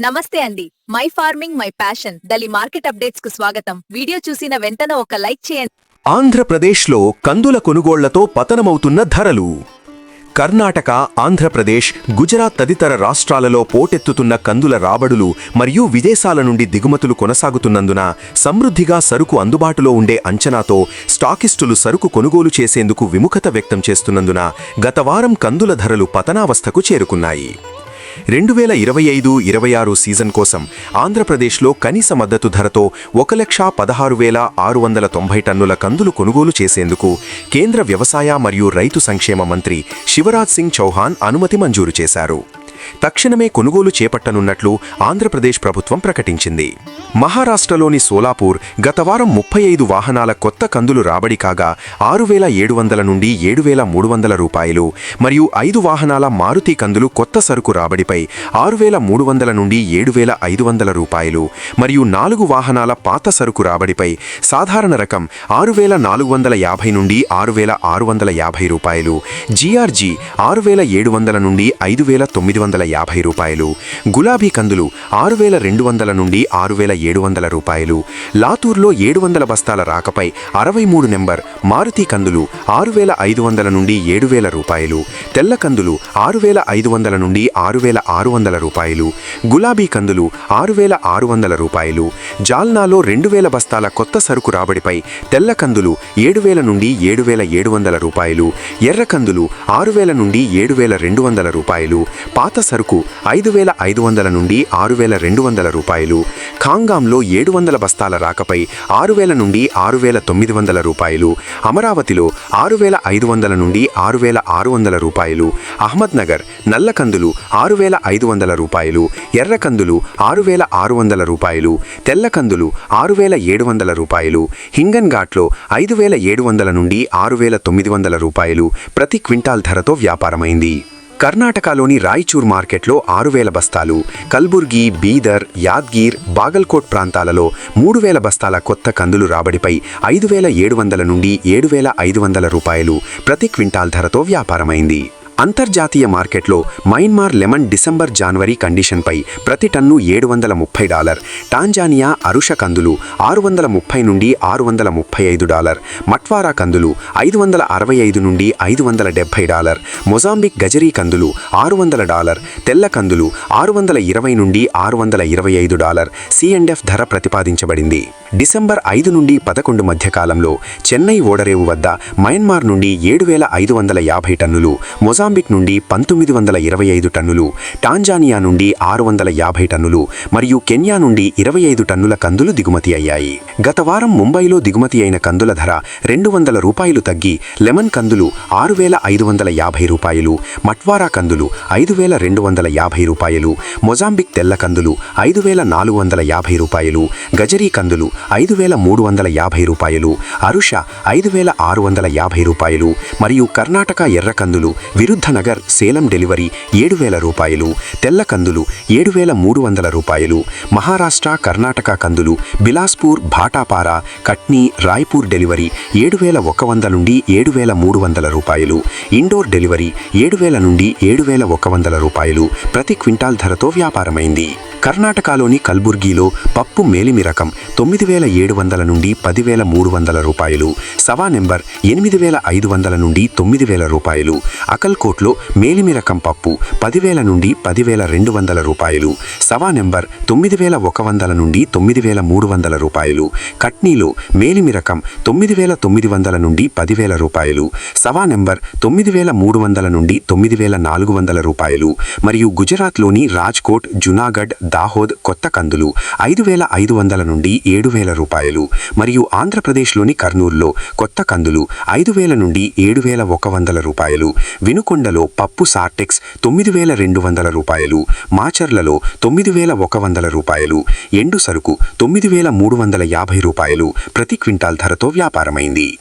నమస్తే అండి. My farming my passion. Daily market అప్డేట్స్కు స్వాగతం. వీడియో చూసిన వెంటనే ఒక లైక్ చేయండి. ఆంధ్రప్రదేశ్లో కందుల కొనుగోళ్ళతో పతనమవుతున్న ధరలు. కర్ణాటక ఆంధ్రప్రదేశ్ గుజరాత్ తదితర రాష్ట్రాలలో పోటెత్తుతున్న కందుల రాబడులు మరియు విదేశాల నుండి దిగుమతులు కొనసాగుతున్నందున సమృద్ధిగా సరుకు అందుబాటులో ఉండే అంచనాతో స్టాకిస్టులు సరుకు కొనుగోలు చేసేందుకు విముఖత వ్యక్తం చేస్తున్నందున గత వారం కందుల ధరలు పతనావస్థకు చేరుకున్నాయి. రెండు వేల ఇరవై ఐదు ఇరవై ఆరు సీజన్ కోసం ఆంధ్రప్రదేశ్లో కనీస మద్దతు ధరతో ఒక లక్ష పదహారు వేల ఆరు వందల తొంభై టన్నుల కందులు కొనుగోలు చేసేందుకు కేంద్ర వ్యవసాయ మరియు రైతు సంక్షేమ మంత్రి శివరాజ్ సింగ్ చౌహాన్ అనుమతి మంజూరు చేశారు. తక్షణమే కొనుగోలు చేపట్టనున్నట్లు ఆంధ్రప్రదేశ్ ప్రభుత్వం ప్రకటించింది. మహారాష్ట్రలోని సోలాపూర్ గత వారం ముప్పై ఐదు వాహనాల కొత్త కందులు రాబడి కాగా ఆరు వేల ఏడు వందల నుండి ఏడు వేల మూడు వందల రూపాయలు మరియు ఐదు వాహనాల మారుతి కందులు కొత్త సరుకు రాబడిపై ఆరు వేల మూడు వందల నుండి ఏడు వేల ఐదు వందల రూపాయలు మరియు నాలుగు వాహనాల పాత సరుకు రాబడిపై సాధారణ రకం ఆరు వేల నాలుగు వందల యాభై నుండి ఆరు వేల ఆరు వందల యాభై రూపాయలు జీఆర్జీ ఆరు వేల ఏడు వందల నుండి ఐదు వేల తొమ్మిది వందల యాభై రూపాయలు గులాబీ కందులు ఆరు వేల రెండు వందల నుండి ఆరు వేల ఏడు వందల రూపాయలు లాతూర్లో ఏడు వందల బస్తాల రాకపై అరవై మూడు నెంబర్ మారుతి కందులు ఆరు వేల ఐదు వందల నుండి ఏడు వేల రూపాయలు తెల్ల కందులు ఆరు వేల ఐదు వందల నుండి ఆరు వేల ఆరు వందల రూపాయలు గులాబీ కందులు ఆరు వేల ఆరు వందల రూపాయలు జాల్నాలో రెండు వేల బస్తాల కొత్త సరుకు రాబడిపై తెల్ల కందులు ఏడు వేల నుండి ఏడు వేల ఏడు వందల రూపాయలు ఎర్ర కందులు ఆరు వేల నుండి ఏడు వేల రెండు వందల రూపాయలు పాత సరుకు ఐదు వేల ఐదు వందల నుండి ఆరు వేల రెండు వందల రూపాయలు. ఖాంగాంలో ఏడు వందల బస్తాల రాకపై ఆరు వేల నుండి ఆరు వేల తొమ్మిది వందల రూపాయలు. అమరావతిలో ఆరు వేల ఐదు వందల నుండి ఆరు వేల ఆరు వందల రూపాయలు. అహ్మద్నగర్ నల్ల కందులు ఆరు వేల ఐదు వందల రూపాయలు. ఎర్రకందులు ఆరు వేల ఆరు వందల రూపాయలు. తెల్ల కందులు ఆరు వేల ఏడు వందల రూపాయలు. హింగన్ ఘాట్లో ఐదు వేల ఏడు వందల నుండి ఆరు వేల తొమ్మిది వందల రూపాయలు. ప్రతి క్వింటాల్ ధరతో వ్యాపారమైంది. కర్ణాటకలోని రాయచూర్ మార్కెట్లో ఆరు వేల బస్తాలు కల్బుర్గి బీదర్ యాద్గీర్ బాగల్కోట్ ప్రాంతాలలో మూడు వేల బస్తాల కొత్త కందులు రాబడిపై ఐదు వేల ఏడు వందల నుండి ఏడు వేల ఐదు వందల రూపాయలు ప్రతి క్వింటాల్ ధరతో వ్యాపారమైంది. అంతర్జాతీయ మార్కెట్లో మైన్మార్ లెమన్ డిసెంబర్ జనవరి కండిషన్పై ప్రతి టన్ను ఏడు వందల ముప్పై డాలర్. టాంజానియా అరుష కందులు ఆరు వందల ముప్పై నుండి ఆరు వందల ముప్పై ఐదు డాలర్. మట్వారా కందులు ఐదు వందల అరవై ఐదు నుండి ఐదు వందల డెబ్బై డాలర్. మొజాంబిక్ గజరీ కందులు ఆరు వందల డాలర్. తెల్ల కందులు ఆరు వందల ఇరవై నుండి ఆరు వందల ఇరవై ఐదు డాలర్. సిఎండ్ఎఫ్ ధర ప్రతిపాదించబడింది. డిసెంబర్ ఐదు నుండి పదకొండు మధ్యకాలంలో చెన్నై ఓడరేవు వద్ద మయన్మార్ నుండి ఏడు వేల ఐదు వందల యాభై టన్నులు మొజాంబిక్ నుండి పంతొమ్మిది వందల ఇరవై ఐదు టన్నులు టాంజానియా నుండి ఆరు వందల యాభై టన్నులు మరియు కెన్యా నుండి ఇరవై ఐదు టన్నుల కందులు దిగుమతి అయ్యాయి. గత వారం ముంబైలో దిగుమతి అయిన కందుల ధర రెండు వందల రూపాయలు తగ్గి లెమన్ కందులు ఆరు వేల ఐదు వందల యాభై రూపాయలు మట్వారా కందులు ఐదు వేల రెండు వందల యాభై రూపాయలు మొజాంబిక్ తెల్ల కందులు ఐదు వేల నాలుగు వందల యాభై రూపాయలు గజరీ కందులు ఐదు వేల మూడు వందల యాభై రూపాయలు అరుష ఐదు వేల ఆరు వందల యాభై రూపాయలు మరియు కర్ణాటక ఎర్ర కందులు విరుద్ధనగర్ సేలం డెలివరీ ఏడు వేల రూపాయలు తెల్ల కందులు ఏడు వేల మూడు వందల రూపాయలు మహారాష్ట్ర కర్ణాటక కందులు బిలాస్పూర్ భాటాపారా కట్నీ రాయ్పూర్ డెలివరీ ఏడు వేల ఒక వంద నుండి ఏడు వేల మూడు వందల రూపాయలు ఇండోర్ డెలివరీ ఏడు వేల నుండి ఏడు వేల ఒక వందల రూపాయలు ప్రతి క్వింటాల్ ధరతో వ్యాపారమైంది. కర్ణాటకలోని కల్బుర్గిలో పప్పు మేలిమి రకం తొమ్మిది వేల ఏడు వందల నుండి పదివేల మూడు వందల రూపాయలు. సవా నెంబర్ ఎనిమిది వేల ఐదు వందల నుండి తొమ్మిది వేల రూపాయలు. అకల్కోట్లో మేలిమి రకం పప్పు పదివేల నుండి పదివేల రెండు వందల రూపాయలు. సవా నెంబర్ తొమ్మిది వేల ఒక వందల నుండి తొమ్మిది వేల మూడు వందల రూపాయలు. కట్నీలో మేలిమి రకం తొమ్మిది వేల తొమ్మిది వందల నుండి పదివేల రూపాయలు. సవా నెంబర్ తొమ్మిది వేల మూడు వందల నుండి తొమ్మిది వేల నాలుగు వందల రూపాయలు. మరియు గుజరాత్లోని రాజ్కోట్ జునాగఢ్ దాహోద్ కొత్త కందులు ఐదు వేల ఐదు వందల నుండి ఏడు వేల రూపాయలు. మరియు ఆంధ్రప్రదేశ్లోని కర్నూలులో కొత్త కందులు ఐదు వేల నుండి ఏడు వేల ఒక వందల రూపాయలు. వినుకొండలో పప్పు సార్టెక్స్ తొమ్మిది వేల రెండు వందల రూపాయలు. మాచర్లలో తొమ్మిది వేల ఒక వందల రూపాయలు. ఎండు సరుకు తొమ్మిది వేల మూడు వందల యాభై రూపాయలు. ప్రతి క్వింటాల్ ధరతో వ్యాపారమైంది.